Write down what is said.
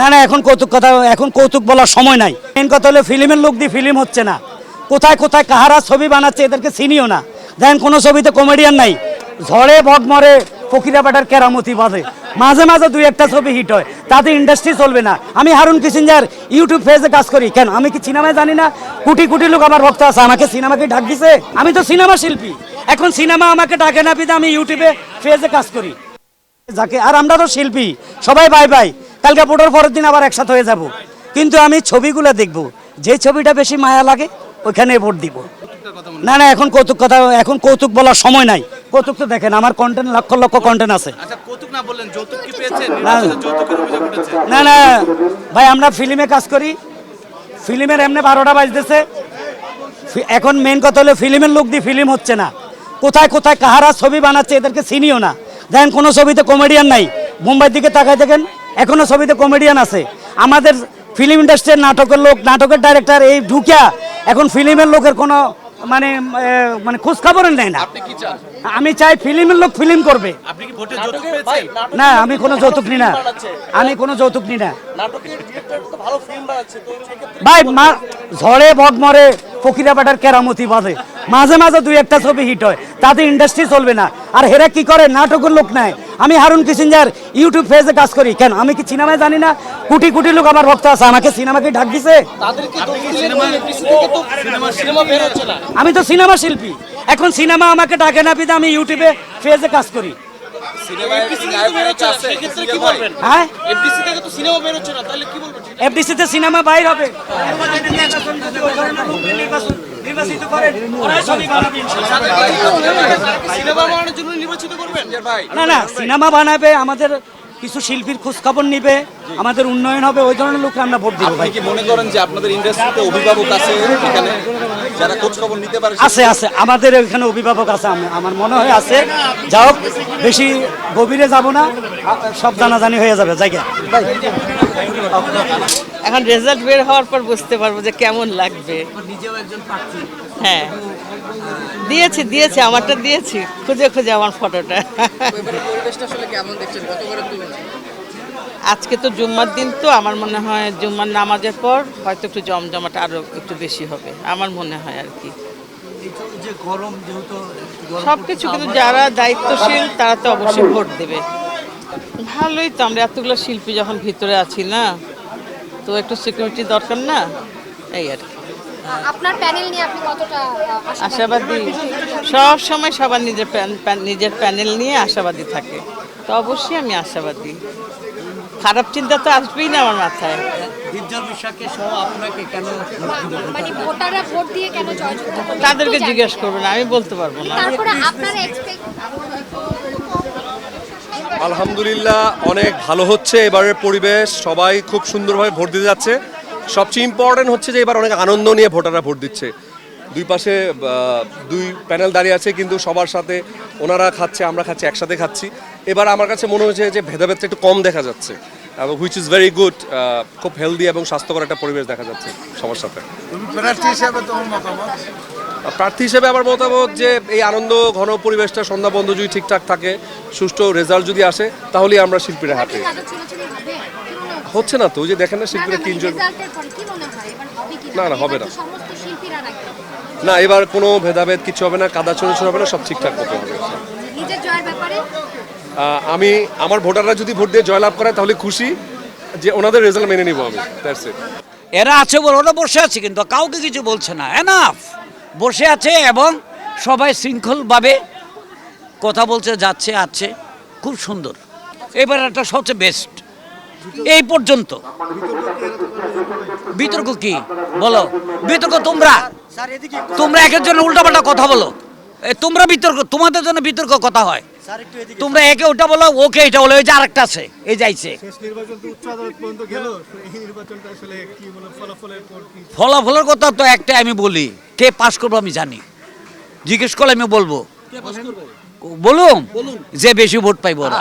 না না, এখন কৌতুক কথা, এখন কৌতুক বলার সময় নাই। মেন কথা হলো, ফিল্মের লোক দিয়ে ফিল্ম হচ্ছে না। কোথায় কোথায়, কাহারা ছবি বানাচ্ছে, এদেরকে চিনিও না। দেখেন, কোনো ছবিতে কমেডিয়ান নাই। ঝড়ে বক মরে, ফকিরা বাটার কেরামতি বাঁধে। মাঝে মাঝে দুই একটা ছবি হিট হয়। তাতে ইন্ডাস্ট্রি চলবে না। আমি হারুন কিসিঞ্জার ইউটিউব পেজে কাজ করি। কেন? আমি কি সিনেমায় জানি না? কোটি কোটি লোক আমার ভক্ত আছে। আমাকে সিনেমাকে ডাক দিছে? আমি তো সিনেমা শিল্পী। এখন সিনেমা আমাকে ডাকে না পিতে আমি ইউটিউবে পেজে কাজ করি। যাকে আর আমরা তো শিল্পী। সবাই বাই বাই কালকে ভোটের পরের দিন আবার একসাথে হয়ে যাব। কিন্তু আমি ছবিগুলো দেখব। যে ছবিটা বেশি মায়া লাগে ওইখানে ভোট দিব। না না এখন কৌতুক কথা এখন কৌতুক বলার সময় নাই। কৌতুক তো দেখেন আমার কন্টেন্ট লক্ষ লক্ষ কন্টেন্ট আছে। আচ্ছা না না ভাই আমরা ফিল্মে কাজ করি। ফিল্মের এমনি বারোটা বাজতেছে। এখন মেন কথা হলো ফিল্মের লোক দিয়ে ফিল্ম হচ্ছে না। কোথায় কোথায় কাহারা ছবি বানাচ্ছে এদেরকে চিনিও না। দেখেন কোনো ছবিতে কমেডিয়ান নাই। মুম্বাইর দিকে তাকায় দেখেন এখনও ছবিতে কমেডিয়ান আছে। আমাদের ফিল্ম ইন্ডাস্ট্রির নাটকের লোক নাটকের ডাইরেক্টর এই ঢুকিয়া এখন ফিল্মের লোকের কোনো মানে মানে খোঁজ খবরের নেয় না। আপনি কি চান? আমি চাই ফিল্মের লোক ফিল্ম করবে। আপনি কি ভোটে যৌতুক পেয়েছেন? না আমি কোনো যৌতুক নি না। আমি কোনো যৌতুক নি না। ভাই মা ঝড়ে বক মরে ফকিরা বাটার কেরামতি বাঁধে মাঝে মাঝে দুই একটা ছবি হিট হয়। তাতে ইন্ডাস্ট্রি চলবে না। আর হেরা কি করে? নাটকের লোক নেয় আমি হারুন কিসিঞ্জার ইউটিউব পেজে কাজ করি। কেন? আমি কি সিনেমায় জানি না? কোটি কোটি লোক আমার ভক্ত আছে। আমাকে সিনেমাকে ডাক দিছে? আমি তো সিনেমা শিল্পী। এখন সিনেমা আমাকে ডাকে না পিতে আমি ইউটিউবে পেজে কাজ করি। এফডিসিতে সিনেমা বাইর হবে। নির্বাচিত করেন বানাবে না না সিনেমা বানাবে আমাদের কিছু শিল্পীর খোঁজ খবর নিবে আমাদের উন্নয়ন হবে ওই ধরনের লোককে আমরা ভোট দিব ভাই। কি মনে করেন যে আপনাদের ইন্ডাস্ট্রিতে অভিভাবক আছে এখানে? যারা খোঁজ খবর নিতে পারে আছে আছে। আমাদের এখানে অভিভাবক আছে আম- আমার মনে হয় আছে। যাও বেশি গভীরে যাব না সব জানাজানি হয়ে যাবে জায়গা। এখন রেজাল্ট বের হওয়ার পর বুঝতে পারব যে কেমন লাগবে। হ্যাঁ। দিয়েছি দিয়েছি আমারটা দিয়েছি। খুঁজে খুঁজে আমার ফটোটা আজকে তো জুম্মার দিন তো আমার মনে হয় জুম্মার নামাজের পর হয়তো একটু জমজমাটা আরও একটু বেশি হবে আমার মনে হয় আর কি। সব কিছু কিন্তু যারা দায়িত্বশীল তারা তো অবশ্যই ভোট দেবে। ভালোই তো আমরা এতগুলো শিল্পী যখন ভিতরে আছি না তো একটু সিকিউরিটি দরকার না এই আর কি। আপনার প্যানেল নিয়ে আপনি কতটা আশাবাদী? সব সময় সবার নিজের নিজের প্যানেল নিয়ে আশাবাদী থাকে তো অবশ্যই আমি আশাবাদী। খারাপ চিন্তা তো আসবেই না আমার মাথায়। মানে? তাদেরকে জিজ্ঞেস করবেন আমি বলতে পারব না। আলহামদুলিল্লাহ অনেক ভালো হচ্ছে এবারের পরিবেশ। সবাই খুব সুন্দরভাবে ভোট দিতে যাচ্ছে। সবচেয়ে ইম্পর্টেন্ট হচ্ছে যে এবার অনেক আনন্দ নিয়ে ভোটাররা ভোট দিচ্ছে। দুই পাশে দুই প্যানেল দাঁড়িয়ে আছে কিন্তু সবার সাথে ওনারা খাচ্ছে আমরা খাচ্ছি একসাথে খাচ্ছি। এবার আমার কাছে মনে হয়েছে যে ভেদাভেদটা একটু কম দেখা যাচ্ছে এবং হুইচ ইজ ভেরি গুড খুব হেলদি এবং স্বাস্থ্যকর একটা পরিবেশ দেখা যাচ্ছে সবার সাথে প্রার্থী হিসাবে তোমার মতামত প্রার্থী হিসেবে আমার মতামত যে এই আনন্দ ঘন পরিবেশটা সন্ধ্যা বন্ধ যদি ঠিকঠাক থাকে সুষ্ঠু রেজাল্ট যদি আসে তাহলেই আমরা শিল্পীরা হয়? হচ্ছে না তো ওই যে দেখেন না শিল্পীরা তিনজন কি মনে হয়? না, না, হবে না। না এবার কোনো ভেদাভেদ কিছু হবে না কাদা ছোড়ে ছোড়ে হবে না সব ঠিকঠাক মতো হবে আমি আমার ভোটাররা যদি ভোট দিয়ে জয়লাভ করে তাহলে খুশি যে ওনাদের রেজাল্ট মেনে নিব আমি। এরা আছে বলে, ওরা বসে আছে কিন্তু কাউকে কিছু বলছে না। এনাফ বসে আছে এবং সবাই শৃঙ্খলভাবে কথা বলছে, যাচ্ছে, আছে। খুব সুন্দর। এবার একটা সবচেয়ে বেস্ট এই পর্যন্ত। বিতর্ক কি? বলো। বিতর্ক তোমরা। তোমরা একের জন্য উল্টাপাল্টা কথা বলো। তোমরা বিতর্ক, তোমাদের জন্য বিতর্ক কথা হয়। তোমরা একে ওটা বলো ওকে এটা বলো এই যে আরেকটা আছে এই যাইছে শেষ নির্বাচন তো উচ্চ আদালত পর্যন্ত গেল এই নির্বাচনটা আসলে কি বলে ফলাফলের পর কি? ফলাফলের কথা তো একটাই আমি বলি কে পাশ করব আমি জানি। জিজ্ঞেস করলে আমি বলব। বলুন। যে বেশি ভোট পাইবো ওরা।